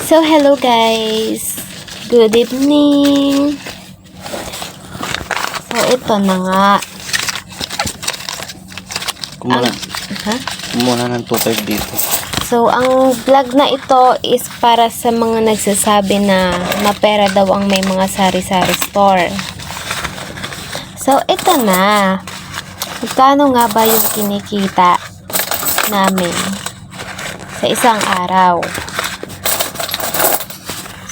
So, hello guys. Good evening. So, ito na nga. Kumuna, Ha? kumuna ng 2.5 dito. So, ang vlog na ito is para sa mga nagsasabi na mapera daw ang may mga sari-sari store. So, ito na. Magkano nga ba yung kinikita namin sa isang araw?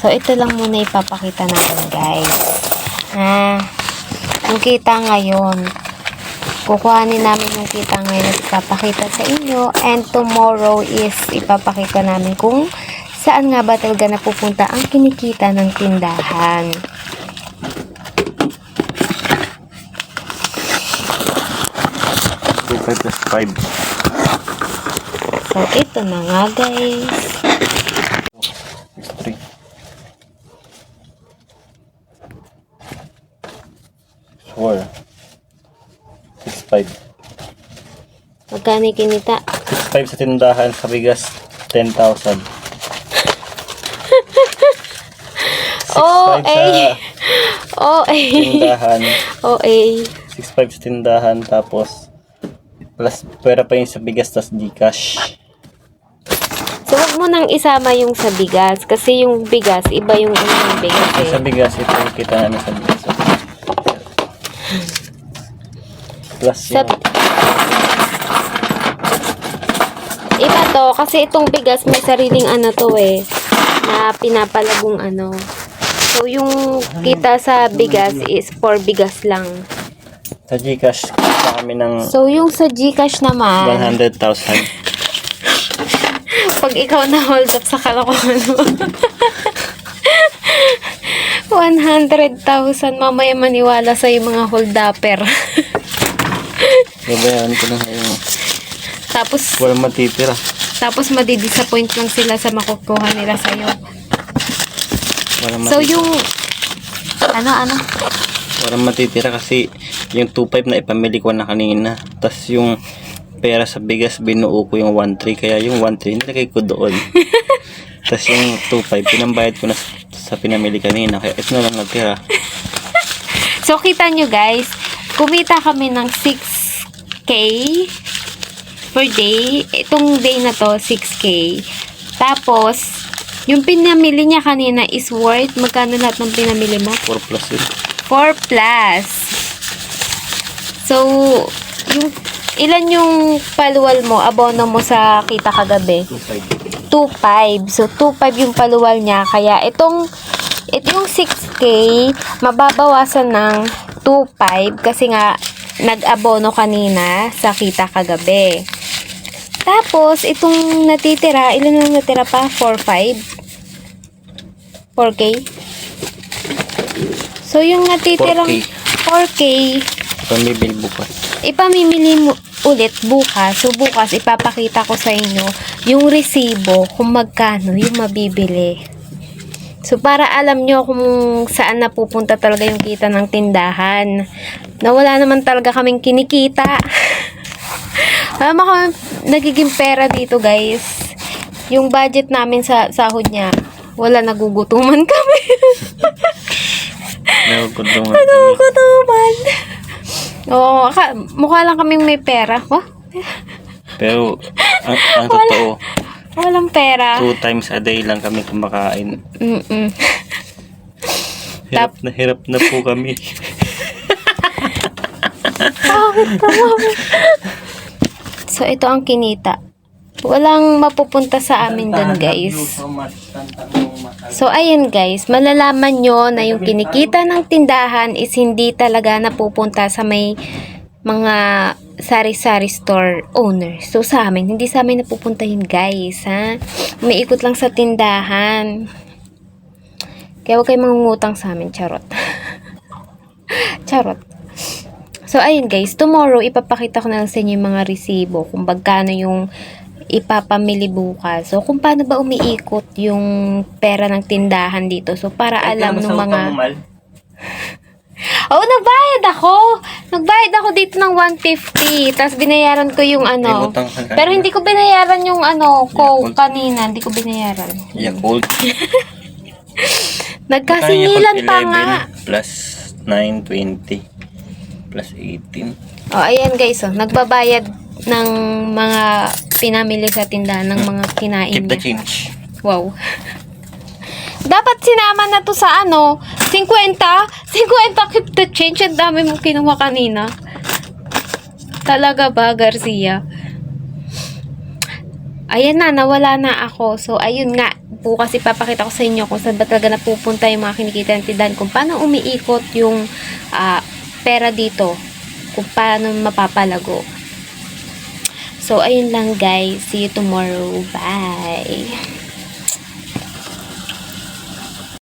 So, ito lang muna ipapakita natin, guys. Ha? Yung kita ngayon, kukuhanin namin yung kita ngayon at ipapakita sa inyo and tomorrow is ipapakita namin kung saan nga ba talaga napupunta ang kinikita ng tindahan. 2.5 plus 5. So, ito na nga guys. Four. 6.5. Magkano kinita? 6.5 sa tindahan sa bigas, 10,000. 6.5 Oh, sa eh. Oh, eh. tindahan. Oh, eh. 6.5 sa tindahan, tapos plus pera pa yung sa bigas, tas Gcash. So, wag mo nang isama yung sa bigas. Kasi yung bigas, iba yung unang bigas eh. Sa bigas, ito yung kita namin sa bigas. Plus Sa, yung iba to, kasi itong bigas may sariling ano to eh, na pinapalagong ano. So, yung kita sa bigas is for bigas lang. sa Gcash, kita kami ng So, yung sa Gcash naman, 100,000. pag ikaw na hold up sa kalokohan mo, 100,000, mamaya maniwala sa yung mga hold upper. Babayaran ko na ngayon. tapos, Walang matitira. tapos madidisappoint lang sila sa makukuha nila sa'yo. Walang So, matitira. yung, ano, ano? Walang matitira kasi yung 2.5 na ipamili ko na kanina. Tapos yung pera sa bigas, binuo ko yung 1.3. Kaya yung 1.3, nilagay ko doon. Tapos yung 2.5, pinambayad ko na sa, sa pinamili kanina. Kaya ito na lang natira. So, kita nyo guys, kumita kami ng 6K per day. Itong day na to, 6K. Tapos, yung pinamili niya kanina is worth, magkano lahat ng pinamili mo? 4 plus yun. 4 plus. So, yung, ilan yung paluwal mo, abono mo sa kita kagabi? 2.5. 2.5. So, 2.5 yung paluwal niya. Kaya, itong, ito yung 6K, mababawasan ng 2.5 kasi nga, nag-abono kanina sa kita kagabi. Tapos, itong natitira, ilan na natira pa? 4.5? 4K? So, yung natitirang 4K, Pamibili bukas. Ipamimili mo ulit bukas. So, bukas, ipapakita ko sa inyo yung resibo kung magkano yung mabibili. So, para alam nyo kung saan napupunta talaga yung kita ng tindahan. Na wala naman talaga kaming kinikita. wala naman kami nagiging pera dito, guys. Yung budget namin sa sahod niya, wala nagugutuman kami. Nagugutungan kami. nagugutuman. Oo, aka- mukha lang kaming may pera. Wah, Pero, ang, ang totoo, walang pera. 2 times a day lang kami kumakain. Mm-mm. Hirap na hirap na po kami. So, ito ang kinita. Walang mapupunta sa amin doon, guys. So, ayan guys, malalaman nyo na yung kinikita ng tindahan is hindi talaga napupunta sa may mga sari-sari store owner. So, sa amin, hindi sa amin napupunta yun guys, ha? Umiikot lang sa tindahan. Kaya huwag kayong mangungutang sa amin, charot. charot. So, ayun guys, tomorrow, ipapakita ko na lang sa inyo yung mga resibo, kung bagkano yung ipapamili bukas. So, kung paano ba umiikot yung pera ng tindahan dito. So, para alam ng mga... Oo, nagbayad ako. Nagbayad ako dito ng 150. Tapos binayaran ko yung ano. Pero hindi ko binayaran yung ano, ko Yakult. kanina. Hindi ko binayaran. Yakult. Nagkasingilan pa nga. Plus 920. Plus 18. Oh, ayan guys, oh. Nagbabayad ng mga pinamili sa tindahan ng mga kinain Keep the niya. change. Wow. Dapat sinama na to sa ano, 50? 50 keep the change. Ang dami mong kinuha kanina. Talaga ba, Garcia? Ayan na, nawala na ako. So, ayun nga. Bukas ipapakita ko sa inyo kung saan ba talaga napupunta yung mga kinikita ng tindahan. Kung paano umiikot yung ah, pera dito. Kung paano mapapalago. So, ayun lang guys. See you tomorrow. Bye!